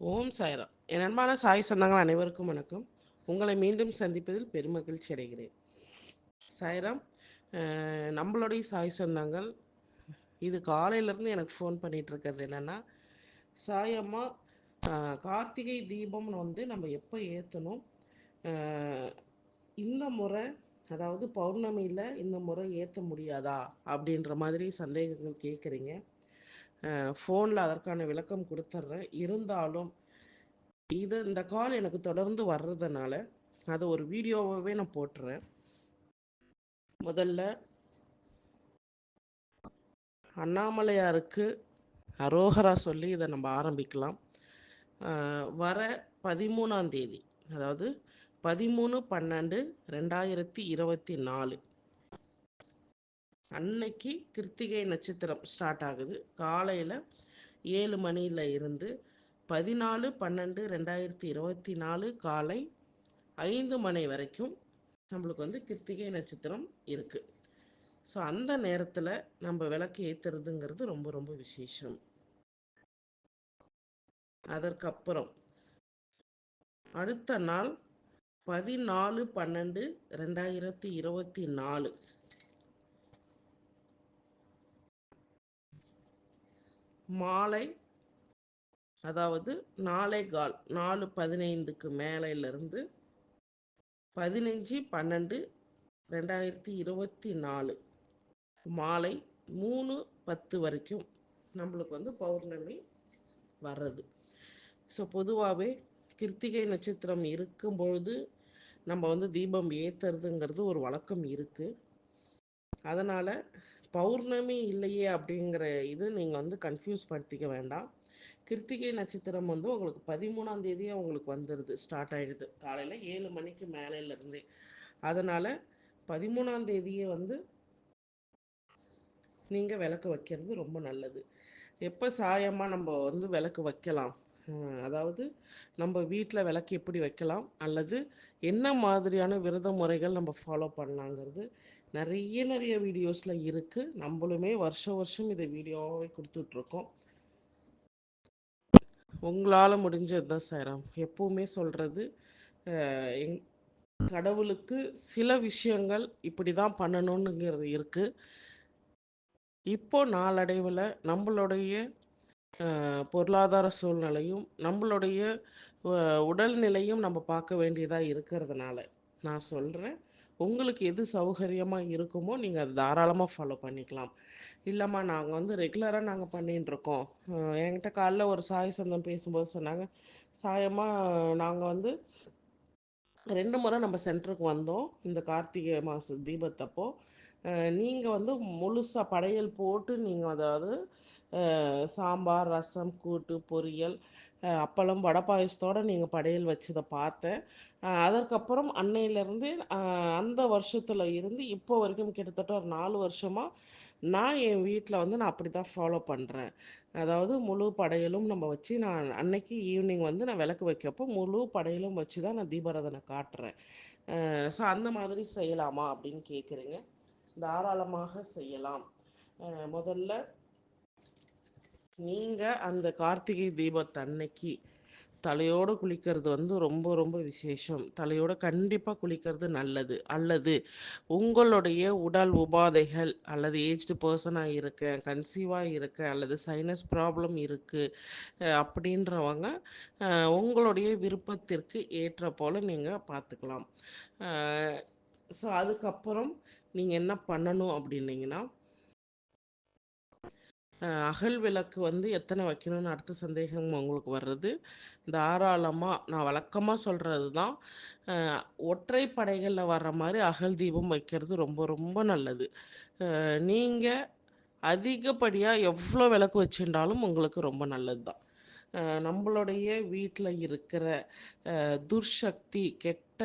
ஓம் சாய்ராம். என் அன்பான சாய் சொந்தங்கள் அனைவருக்கும் வணக்கம். உங்களை மீண்டும் சந்திப்பதில் பெருமகிழ்ச்சி அடைகிறேன். சாய்ராம் நம்மளுடைய சாய் சொந்தங்கள் இது காலையிலேருந்து எனக்கு ஃபோன் பண்ணிகிட்ருக்கிறது என்னென்னா சாயம்மா அம்மா கார்த்திகை தீபம்னு வந்து நம்ம எப்போ ஏற்றணும் இந்த முறை அதாவது பௌர்ணமியில் இந்த முறை ஏற்ற முடியாதா? அப்படின்ற மாதிரி சந்தேகங்கள் கேட்குறீங்க. ஃபோனில் அதற்கான விளக்கம் கொடுத்துட்றேன் இருந்தாலும் இது இந்த கால் எனக்கு தொடர்ந்து வர்றதுனால அதை ஒரு வீடியோவாகவே நான் போட்டுறேன் முதல்ல அண்ணாமலையாருக்கு அரோகரா சொல்லி இதை நம்ம ஆரம்பிக்கலாம். வர பதிமூணாம் தேதி அதாவது பதிமூணு பன்னெண்டு ரெண்டாயிரத்தி இருபத்தி நாலு. அன்னைக்கு கிருத்திகை நட்சத்திரம் ஸ்டார்ட் ஆகுது. காலையில் ஏழு மணியில் இருந்து பதினாலு பன்னெண்டு ரெண்டாயிரத்தி இருபத்தி நாலு காலை ஐந்து மணி வரைக்கும் நம்மளுக்கு வந்து கிருத்திகை நட்சத்திரம் இருக்குது ஸோ அந்த நேரத்தில் நம்ம விளக்கு ஏற்றுறதுங்கிறது ரொம்ப ரொம்ப விசேஷம். அதற்கப்புறம் அடுத்த நாள் பதினாலு பன்னெண்டு ரெண்டாயிரத்தி இருபத்தி நாலு மாலை அதாவது நாளை கால் நாலு பதினைந்துக்கு மேலையிலிருந்து பதினஞ்சு பன்னெண்டு ரெண்டாயிரத்தி இருபத்தி நாலு மாலை மூணு பத்து வரைக்கும் நம்மளுக்கு வந்து பௌர்ணமி வர்றது. ஸோ பொதுவாகவே கிருத்திகை நட்சத்திரம் இருக்கும்பொழுது நம்ம வந்து தீபம் ஏற்றுறதுங்கிறது ஒரு வழக்கம் இருக்குது அதனால் பௌர்ணமி இல்லையே அப்படிங்கிற இது நீங்கள் வந்து கன்ஃபியூஸ் படுத்திக்க வேண்டாம். கிருத்திகை நட்சத்திரம் வந்து உங்களுக்கு பதிமூணாம் தேதியே உங்களுக்கு வந்துடுது ஸ்டார்ட் ஆகிடுது காலையில் ஏழு மணிக்கு மேலேருந்தே அதனால் பதிமூணாம் தேதியே வந்து நீங்கள் விளக்கு வைக்கிறது ரொம்ப நல்லது. எப்போ சாயமாக நம்ம வந்து விளக்கு வைக்கலாம்? அதாவது நம்ம வீட்டில் விளக்கு எப்படி வைக்கலாம்? அல்லது என்ன மாதிரியான விரத முறைகள் நம்ம ஃபாலோ பண்ணலாங்கிறது நிறைய நிறைய வீடியோஸில் இருக்குது நம்மளுமே வருஷம் வருஷம் இதை வீடியோவாகவே கொடுத்துட்ருக்கோம். உங்களால் முடிஞ்சது தான் சாரம் எப்போவுமே சொல்கிறது எங் கடவுளுக்கு சில விஷயங்கள் இப்படி தான் பண்ணணுங்கிறது இருக்குது இப்போ நாளடைவில் நம்மளுடைய பொருளாதார சூழ்நிலையும் நம்மளுடைய உடல்நிலையும் நம்ம பார்க்க வேண்டியதாக இருக்கிறதுனால நான் சொல்கிறேன் உங்களுக்கு எது சௌகரியமாக இருக்குமோ நீங்கள் அதை தாராளமாக ஃபாலோ பண்ணிக்கலாம். இல்லைம்மா நாங்கள் வந்து ரெகுலராக நாங்கள் பண்ணிட்டுருக்கோம் என்கிட்ட காலைல ஒரு சாய சொந்தம் பேசும்போது சொன்னாங்க சாயமாக நாங்கள் வந்து ரெண்டு முறை நம்ம சென்டருக்கு வந்தோம் இந்த கார்த்திகை மாத தீபத்தப்போ. நீங்கள் வந்து முழுசாக படையல் போட்டு நீங்கள் அதாவது சாம்பார் ரசம் கூட்டு பொரியல் அப்பளம் வடை பாயசத்தோடு நீங்கள் படையல் வச்சதை பார்த்தேன். அதற்கப்புறம் அன்னையிலேருந்து அந்த வருஷத்தில் இருந்து இப்போ வரைக்கும் கிட்டத்தட்ட ஒரு நாலு வருஷமாக நான் என் வீட்டில் வந்து நான் அப்படி தான் ஃபாலோ பண்ணுறேன் அதாவது முழு படையலும் நம்ம வச்சு நான் அன்னைக்கு ஈவினிங் வந்து நான் விளக்கு வைக்கப்போ முழு படையலும் வச்சு தான் நான் தீபாராதனை காட்டுறேன். ஸோ அந்த மாதிரி செய்யலாமா அப்படின்னு கேட்குறீங்க தாராளமாக செய்யலாம். முதல்ல நீங்கள் அந்த கார்த்திகை தீபத்தன்னைக்கு தலையோடு குளிக்கிறது வந்து ரொம்ப ரொம்ப விசேஷம். தலையோடு கண்டிப்பாக குளிக்கிறது நல்லது. அல்லது உங்களுடைய உடல் உபாதைகள் அல்லது ஏஜ்டு பர்சனாக இருக்கேன் கன்சீவாக இருக்கேன் அல்லது சைனஸ் ப்ராப்ளம் இருக்குது அப்படின்றவங்க உங்களுடைய விருப்பத்திற்கு ஏற்ற போல் நீங்கள் பார்த்துக்கலாம். ஸோ அதுக்கப்புறம் நீங்கள் என்ன பண்ணணும் அப்படின்னீங்கன்னா அஹ் அகல் விளக்கு வந்து எத்தனை வைக்கணும்னு அடுத்த சந்தேகம் உங்களுக்கு வர்றது. தாராளமாக நான் வழக்கமாக சொல்கிறது தான். அஹ் ஒற்றை படைகளில் வர்ற மாதிரி அகல் தீபம் வைக்கிறது ரொம்ப ரொம்ப நல்லது. நீங்கள் அதிகப்படியாக எவ்வளோ விளக்கு வச்சுட்டாலும் உங்களுக்கு ரொம்ப நல்லது தான். நம்மளுடைய வீட்டில் இருக்கிற அஹ் துர்சக்தி கெட்ட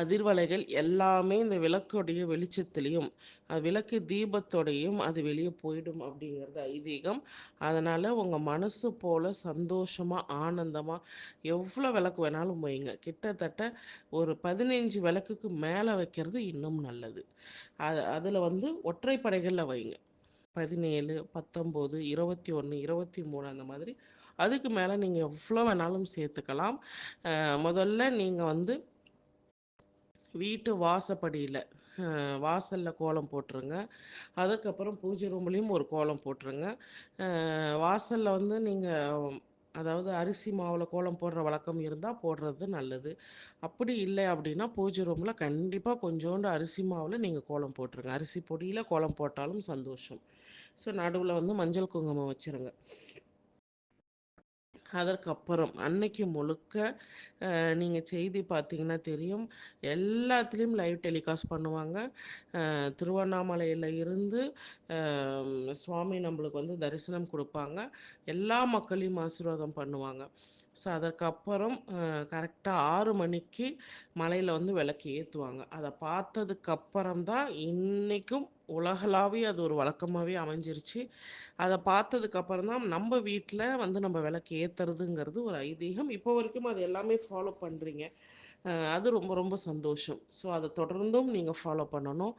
அதிர்வலைகள் எல்லாமே இந்த விளக்குடைய வெளிச்சத்துலேயும் அது விளக்கு தீபத்தோடையும் அது வெளியே போயிடும் அப்படிங்கிறது ஐதீகம். அதனால் உங்கள் மனசு போல் சந்தோஷமாக ஆனந்தமாக எவ்வளோ விளக்கு வேணாலும் வைங்க. கிட்டத்தட்ட ஒரு பதினஞ்சு விளக்குக்கு மேலே வைக்கிறது இன்னும் நல்லது. அது அதில் வந்து ஒற்றைப்படைகளில் வைங்க. பதினேழு பத்தொம்போது இருபத்தி ஒன்று இருபத்தி மூணு அந்த மாதிரி. அதுக்கு மேலே நீங்கள் எவ்வளோ வேணாலும் சேர்த்துக்கலாம். முதல்ல நீங்கள் வந்து வீட்டு வாசப்படியில் வாசலில் கோலம் போட்டுருங்க. அதுக்கப்புறம் பூஜை ரூம்லேயும் ஒரு கோலம் போட்டுருங்க. வாசலில் வந்து நீங்கள் அதாவது அரிசி மாவில் கோலம் போடுற வழக்கம் இருந்தால் போடுறது நல்லது. அப்படி இல்லை அப்படின்னா பூஜை ரூமில் கண்டிப்பாக கொஞ்சோண்டு அரிசி மாவில் நீங்கள் கோலம் போட்டுருங்க. அரிசி பொடியில் கோலம் போட்டாலும் சந்தோஷம். ஸோ நடுவில் வந்து மஞ்சள் குங்குமம் வச்சுருங்க. அதற்கப்புறம் அன்னைக்கு முழுக்க நீங்கள் செய்தி பார்த்தீங்கன்னா தெரியும். எல்லாத்துலேயும் லைவ் டெலிகாஸ்ட் பண்ணுவாங்க. திருவண்ணாமலையில் இருந்து சுவாமி நம்மளுக்கு வந்து தரிசனம் கொடுப்பாங்க. எல்லா மக்களையும் ஆசீர்வாதம் பண்ணுவாங்க. ஸோ அதற்கப்புறம் கரெக்டாக ஆறு மணிக்கு மலையில் வந்து விளக்கு ஏற்றுவாங்க அதை பார்த்ததுக்கப்புறம் தான் இன்றைக்கும் உலகளாவிய அது ஒரு வழக்கமாகவே அமைஞ்சிருச்சு. அதை பார்த்ததுக்கப்புறம் தான் நம்ம வீட்டில் வந்து நம்ம விளக்கு ஏற்றுறதுங்கிறது ஒரு ஐதீகம். இப்போ வரைக்கும் அது எல்லாமே ஃபாலோ பண்ணுறீங்க அது ரொம்ப ரொம்ப சந்தோஷம். ஸோ அதை தொடர்ந்தும் நீங்கள் ஃபாலோ பண்ணணும்.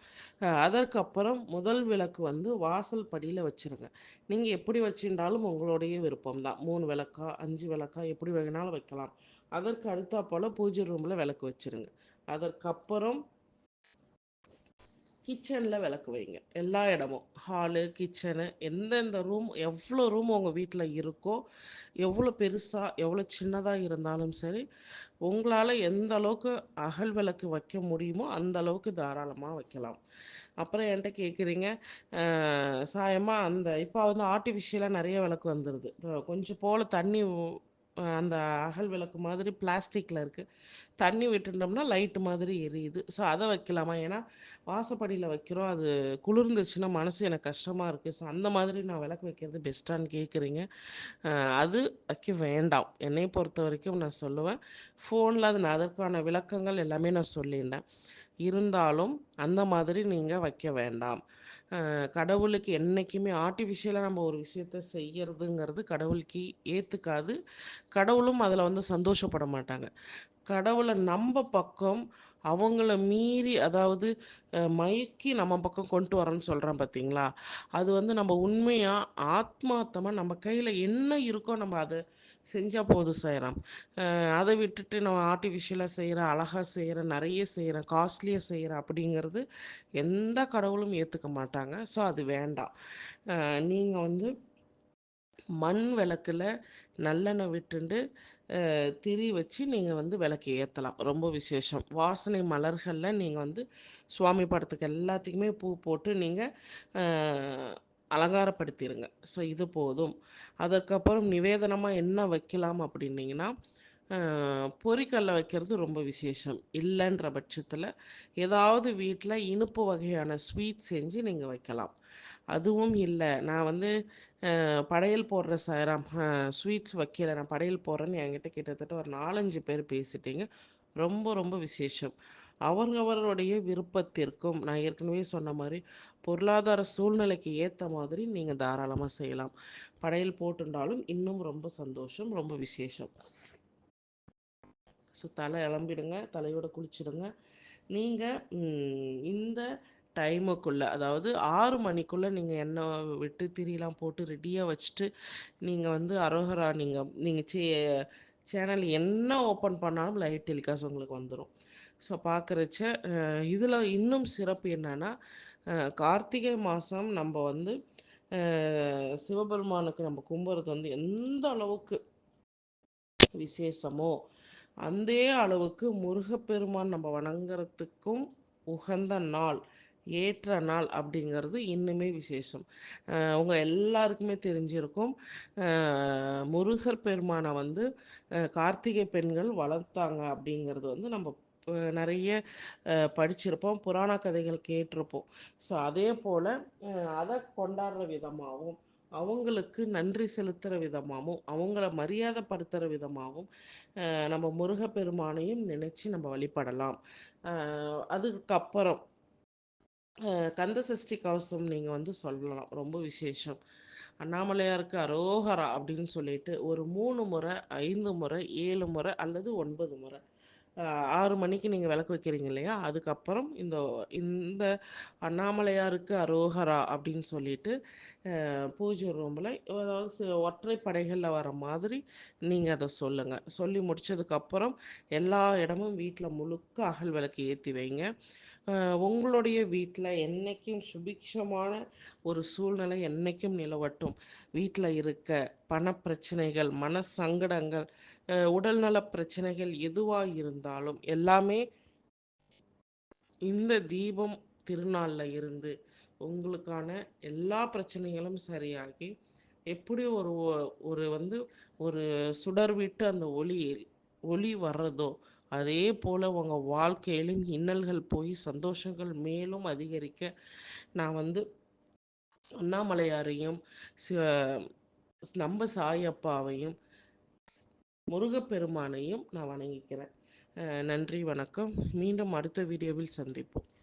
அதற்கப்புறம் முதல் விளக்கு வந்து வாசல் படியில் வச்சுருங்க. நீங்கள் எப்படி வச்சுருந்தாலும் உங்களுடைய விருப்பம் தான் மூணு விளக்கா அஞ்சு விளக்கா எப்படி வேணாலும் வைக்கலாம். அதற்கு அடுத்தா போல் பூஜை ரூமில் விளக்கு வச்சுருங்க. அதற்கப்புறம் கிச்சனில் விளக்கு வைங்க. எல்லா இடமும். ஹாலு கிச்சனு எந்தெந்த ரூம் எவ்வளோ ரூம் உங்கள் வீட்டில் இருக்கோ எவ்வளோ பெருசாக எவ்வளோ சின்னதாக இருந்தாலும் சரி உங்களால் எந்த அளவுக்கு அகல் விளக்கு வைக்க முடியுமோ அந்த அளவுக்கு தாராளமாக வைக்கலாம். அப்புறம் என்கிட்ட கேட்குறீங்க சாயமாக அந்த இப்போ வந்து ஆர்டிஃபிஷியலாக நிறைய விளக்கு வந்துடுது கொஞ்சம் போல் தண்ணி அந்த அகல் விளக்கு மாதிரி பிளாஸ்டிக்கில் இருக்குது தண்ணி விட்டுட்டோம்னா லைட்டு மாதிரி எரியுது. ஸோ அதை வைக்கலாமா? ஏன்னா வாசப்படியில் வைக்கிறோம். அது குளிர்ந்துச்சுன்னா மனசு எனக்கு கஷ்டமாக இருக்குது ஸோ அந்த மாதிரி நான் விளக்கு வைக்கிறது பெஸ்ட்டான்னு கேட்குறீங்க அது வைக்க வேண்டாம். என்னை பொறுத்த வரைக்கும் நான் சொல்லுவேன். ஃபோனில் அது நான் அதற்கான விளக்கங்கள் எல்லாமே நான் சொல்லிட்டேன் இருந்தாலும் அந்த மாதிரி நீங்கள் வைக்க வேண்டாம். கடவுளுக்கு என்றைக்குமே ஆர்டிஃபிஷியலாக நம்ம ஒரு விஷயத்த செய்கிறதுங்கிறது கடவுளுக்கு ஏற்றுக்காது கடவுளும் அதில் வந்து சந்தோஷப்பட மாட்டாங்க. கடவுளை நம்ம பக்கம் அவங்கள மீறி அதாவது மயக்கி நம்ம பக்கம் கொண்டு வரோன்னு சொல்கிறோம் பார்த்தீங்களா அது வந்து நம்ம உண்மையாக ஆத்மார்த்தமாக நம்ம கையில் என்ன இருக்கோ நம்ம அதை செஞ்சால் போதும் செய்கிறோம் அதை விட்டுட்டு நம்ம ஆர்டிஃபிஷியலாக செய்கிறேன் அழகாக செய்கிறேன் நிறைய செய்கிறேன் காஸ்ட்லியாக செய்கிறேன் அப்படிங்கிறது எந்த கடவுளும் ஏற்றுக்க மாட்டாங்க. ஸோ அது வேண்டாம். நீங்கள் வந்து மண் விளக்கில் நல்லெண்ணெய் விட்டுண்டு திரி வச்சு நீங்கள் வந்து விளக்கு ஏற்றலாம் ரொம்ப விசேஷம். வாசனை மலர்களில் நீங்கள் வந்து சுவாமி படத்துக்கு எல்லாத்துக்குமே பூ போட்டு நீங்கள் அலங்காரப்படுத்திடுங்க ஸோ இது போதும். அதற்கப்புறம் நிவேதனமாக என்ன வைக்கலாம் அப்படின்னிங்கன்னா பொறிக்கல்ல வைக்கிறது ரொம்ப விசேஷம். இல்லைன்ற பட்சத்தில் ஏதாவது வீட்டில் இனிப்பு வகையான ஸ்வீட் செஞ்சு நீங்கள் வைக்கலாம். அதுவும் இல்லை நான் வந்து படையல் போடுற சாராம் ஸ்வீட்ஸ் வைக்கல நான் படையல் போடுறேன்னு என்கிட்ட கிட்டத்தட்ட ஒரு நாலஞ்சு பேர் பேசிட்டீங்க. ரொம்ப ரொம்ப விசேஷம். அவரவர்களுடைய விருப்பத்திற்கும் நான் ஏற்கனவே சொன்ன மாதிரி பொருளாதார சூழ்நிலைக்கு ஏற்ற மாதிரி நீங்கள் தாராளமாக செய்யலாம். படையல் போட்டுண்டாலும் இன்னும் ரொம்ப சந்தோஷம் ரொம்ப விசேஷம். ஸோ தலை இளம்பிடுங்க தலையோட குளிச்சிடுங்க. நீங்கள் இந்த டைமுக்குள்ளே அதாவது ஆறு மணிக்குள்ளே நீங்கள் எண்ணெய் விட்டு திரியெலாம் போட்டு ரெடியாக வச்சுட்டு நீங்கள் வந்து அரோகரா நீங்கள் நீங்கள் சே சேனல் என்ன ஓப்பன் பண்ணாலும் லைவ் டெலிகாஸ்ட் உங்களுக்கு வந்துடும் ஸோ பார்க்குறச்ச இதில் இன்னும் சிறப்பு என்னென்னா கார்த்திகை மாதம் நம்ம வந்து சிவபெருமானுக்கு நம்ம கும்புறது வந்து எந்த அளவுக்கு விசேஷமோ அந்த அளவுக்கு முருகப்பெருமான் நம்ம வணங்குறதுக்கும் உகந்த நாள் ஏற்ற நாள் அப்படிங்கிறது இன்னுமே விசேஷம். உங்கள் எல்லாருக்குமே தெரிஞ்சிருக்கும். முருகர் பெருமானை வந்து கார்த்திகை பெண்கள் வளர்த்தாங்க அப்படிங்கிறது வந்து நம்ம நிறைய படிச்சிருப்போம் புராண கதைகள் கேட்டிருப்போம். ஸோ அதே போல் அதை கொண்டாடுற விதமாகவும் அவங்களுக்கு நன்றி செலுத்துகிற விதமாகவும் அவங்கள மரியாதைப்படுத்துகிற விதமாகவும் நம்ம முருகப்பெருமானையும் நினச்சி நம்ம வழிபடலாம். அதுக்கப்புறம் கந்த சஷ்டி கவசம் நீங்கள் வந்து சொல்லலாம். ரொம்ப விசேஷம். அண்ணாமலையாருக்கு அரோகரா அப்படின்னு சொல்லிட்டு ஒரு மூணு முறை ஐந்து முறை ஏழு முறை அல்லது ஒன்பது முறை. ஆறு மணிக்கு நீங்கள் விளக்கு வைக்கிறீங்க இல்லையா? அதுக்கப்புறம் இந்த இந்த அண்ணாமலையாருக்கு அரோகரா அப்படின்னு சொல்லிட்டு பூஜை ரூமில் அதாவது ஒற்றை படைகளில் வர மாதிரி நீங்கள் அதை சொல்லுங்கள் சொல்லி முடிச்சதுக்கப்புறம் எல்லா இடமும் வீட்டில் முழுக்க அகல் விளக்கு ஏற்றி வைங்க. உங்களுடைய வீட்டில் என்னைக்கும் சுபிக்ஷமான ஒரு சூழ்நிலை என்னைக்கும் நிலவட்டும். வீட்டில் இருக்க பணப்பிரச்சனைகள் மன சங்கடங்கள் உடல்நல பிரச்சனைகள் எதுவாக இருந்தாலும் எல்லாமே இந்த தீபம் திருநாளில் இருந்து உங்களுக்கான எல்லா பிரச்சனைகளும் சரியாகி எப்படி ஒரு ஒ- ஒரு வந்து ஒரு சுடர் விட்டு அந்த ஒளி ஒளி வர்றதோ அதே போல் உங்கள் வாழ்க்கையிலும் இன்னல்கள் போய் சந்தோஷங்கள் மேலும் அதிகரிக்க நான் வந்து அண்ணாமலையாரையும் சி- நம்ம சாயப்பாவையும் முருகப்பெருமானையும் நான் வணங்கிக்கிறேன். நன்றி வணக்கம். மீண்டும் அடுத்த வீடியோவில் சந்திப்போம்.